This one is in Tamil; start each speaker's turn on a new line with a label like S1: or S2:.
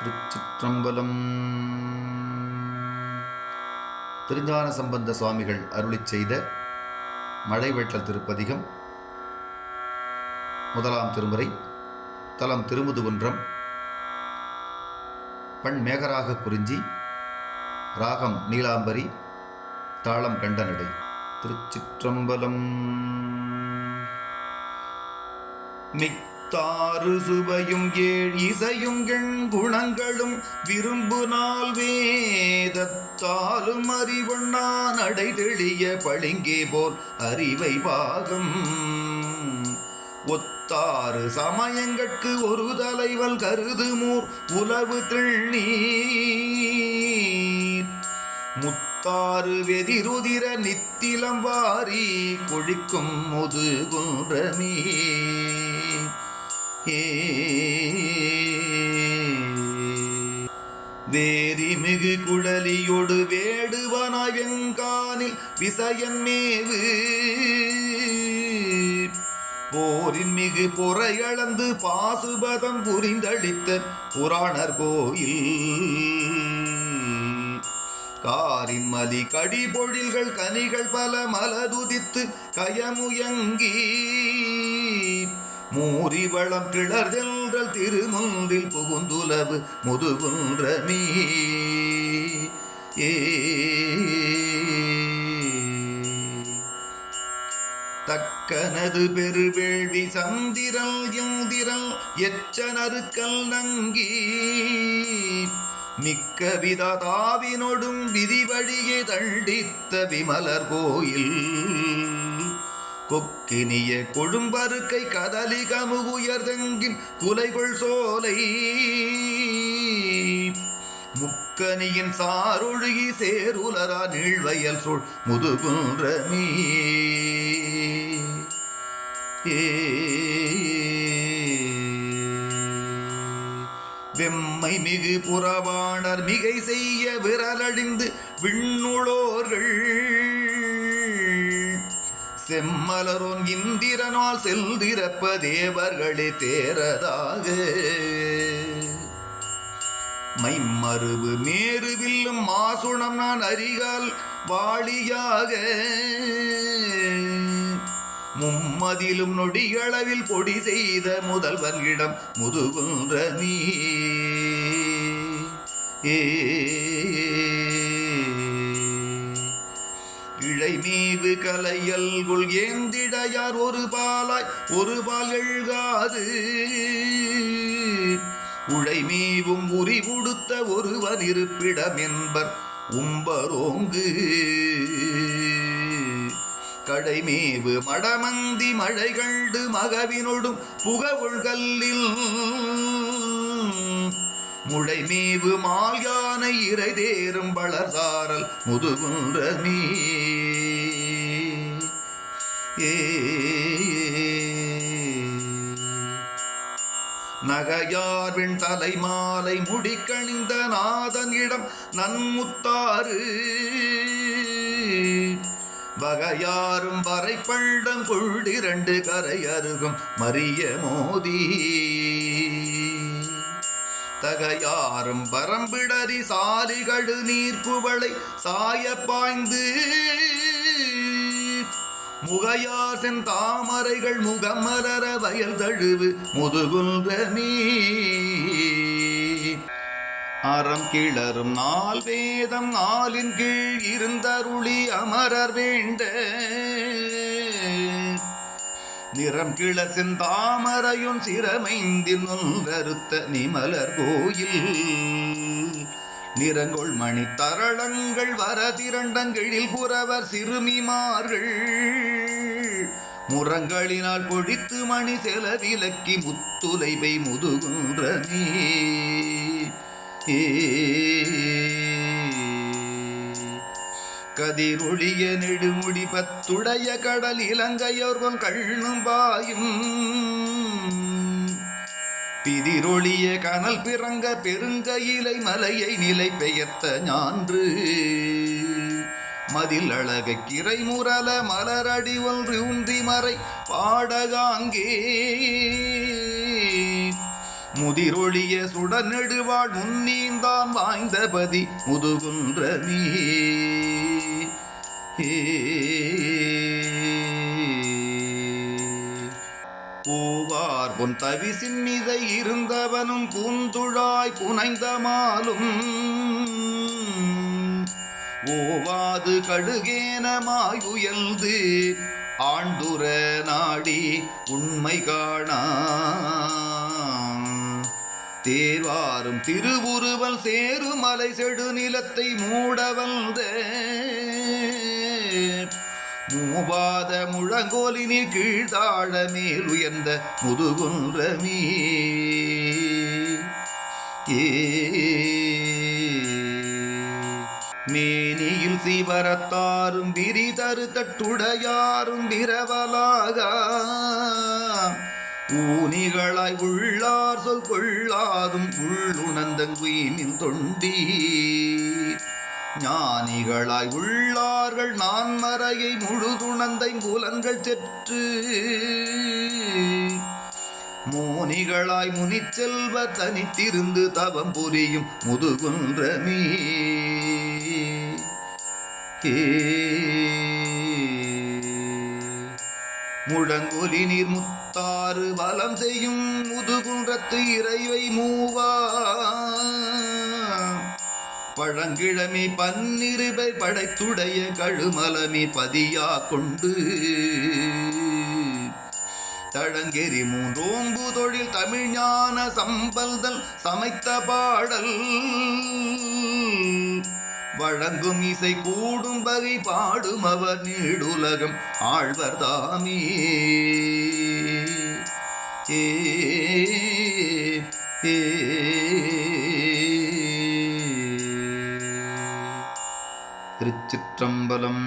S1: திருச்சிற்றம்பலம். திருஞான சம்பந்த சுவாமிகள் அருளிச் செய்த மழைவெட்டல் திருப்பதிகம். முதலாம் திருமுறை தலம் திருமுதுகுன்றம். பண் மேகராக குறிஞ்சி ராகம் நீலாம்பரி தாளம் கண்டனடை. திருச்சிற்றம்பலம். தாறு சுவையும் ஏழ் இசையும் எண் குணங்களும் விரும்புநாள் வேதத்தாலும் அறிவொண்ணா நடை தெளிய பளிங்கே போல் அறிவை பாகம். ஒத்தாறு சமயங்கட்கு ஒரு தலைவல் கருதுமூர் உளவு திண்ணீர் முத்தாறு வெதிருதிர நித்திலம் வாரி கொழிக்கும் முதுகுன்றமே ஏ வேரி மிகு குழலியொடு வேடுவனாய் வெங்கானில் விசயன் மேவு. போரின் மிகு பொறையளந்து பாசுபதம் புரிந்தளித்த புராணர் கோயில். காரின் மலி கடி பொழில்கள் கனிகள் பல மலதுதித்து கயமுயங்கி. மூரிவளம் கிளர்தென்றல் திருமுன்றில் புகுந்துலவு முதுகுன்ற மீ. தக்கனது பெருவேள்வி சந்திரல் யுந்திரல் எச்சனருக்கல் நங்கி. மிக்க விததாவினொடும் விதிவழியே தண்டித்த விமலர் கோயில். கொக்கினிய கொழும்பருக்கை கதலி கமு உயர்தெங்கின் குலைகொள் சோலை. முக்கனியின் சாரொழுகி சேருலரா நீழ்வயல் சூழ் முதுகுன்றமே வெம்மை மிகு புறவாணர் மிகை செய்ய விரலடிந்து விண்ணுளோர்கள். செம்மலரோன் இந்திரனால் செல்திறப்ப தேவர்களே தேரதாக. மைமருவு மேருவில்லும் மாசுணம் நான் அறிகால் வாளியாக மும்மதிலும் நொடிகளவில் பொடி செய்த முதல்வன் இடம் முதுகுன்ற நீ. ஏ இழை மீது கலையல்குள் ஏந்திடையார் ஒரு பாலாய்? ஒரு பால் எழுகாது. உழை மீவும் உரி உடுத்த ஒருவர் இருப்பிடம் என்பர் உம்பரோங்கு. கடைமேவு மடமந்தி மழை கண்டு மகவினொடும் புகவுள் கல்லில். முளைமேவு மால் யானை இறை தேரும் வளர்சாரல் நகையார் விண் தலை மாலை முடிக்கணிந்த நாதன் இடம் நன்முத்தாறு. வகையாரும் வரைப்பள்ளம் கொள்ளிரண்டு கரை அருகும் மரிய மோதி. தகையாரும் பரம்பிடரி சாலிகடு நீர்ப்புவளை சாய பாய்ந்து. முகையாசன் தாமரைகள் முகமலர வயல் தழுவு முதுகுன்றமே அறம் கிளரும் நாள் வேதம் நாளின் கீழ் இருந்தருளி அமரர் வேண்ட. நிறம் கிளசின் தாமரையும் சிரமைந்தின் ஒன்றறுத்த நிமலர் கோயில். நிறங்கொள் மணி தரளங்கள் வர திரண்டங்களில் புறவர் சிறுமிமார்கள். முரங்களினால் பொழித்து மணி செலவிலக்கி முத்துலைவை முதுகுன்றமே ஏ. கதிரொளிய நெடுமுடி பத்துடைய கடல் இலங்கையோர்வன் கண்ணும் பாயும். பிதிரொளிய கனல் பிறங்க பெருங்கையிலை மலையை நிலை பெயர்த்த ஞான்று. மதில் அழக கிரை முரல மலரடி ஒன்று உன்றி மறை பாடகாங்கே. முதிரொழிய சுடநெடுவாள் முன்னீந்தான் வாய்ந்தபதி முதுகுன்றமே பூவார் பொன் தவி சிம்மிதை இருந்தவனும் பூந்துழாய் புனைந்த மாலும் ஓவாது கழுகேனமாயுயல்து ஆண்டுர நாடி உண்மை காணா தேர்வாரும் திருவுருவல் சேருமலை செடு நிலத்தை மூட வந்தே மூவாத முழங்கோலினில் கீழ்தாழ மேல் உயர்ந்த முதுகுன்றமீ மேனியில் சிவரத்தாரும் விரிதரு தட்டுடையாரும் விரவலாக ஊனிகளாய் உள்ளார் சொல் கொள்ளாதும் உள்ளுணர்ந்தங்குயினின் தொண்டீ ஞானிகளாய் உள்ளார்கள் நான் மறையை முழுதுணந்தை புலன்கள் செற்று மோனிகளாய் முனிச்செல்வ தனித்திருந்து தவம் புரியும் முதுகுன்றமே முழங்கொலி நீர் முத்தாறு வலம் செய்யும் முதுகுன்றத்து இறைவை மூவா. பழங்கிழமை பன்னிருபை படைத்துடைய கழுமலமே பதியா கொண்டு. தழங்கெறி மூன்றோம்பு தொழில் தமிழ் ஞான சம்பல்தல் சமைத்த பாடல். வழங்கும் இசை கூடும் வகை பாடும் அவர் நீடுலகம் ஆழ்வர் தாமே. ஏ ஏ. திருச்சிற்றம்பலம்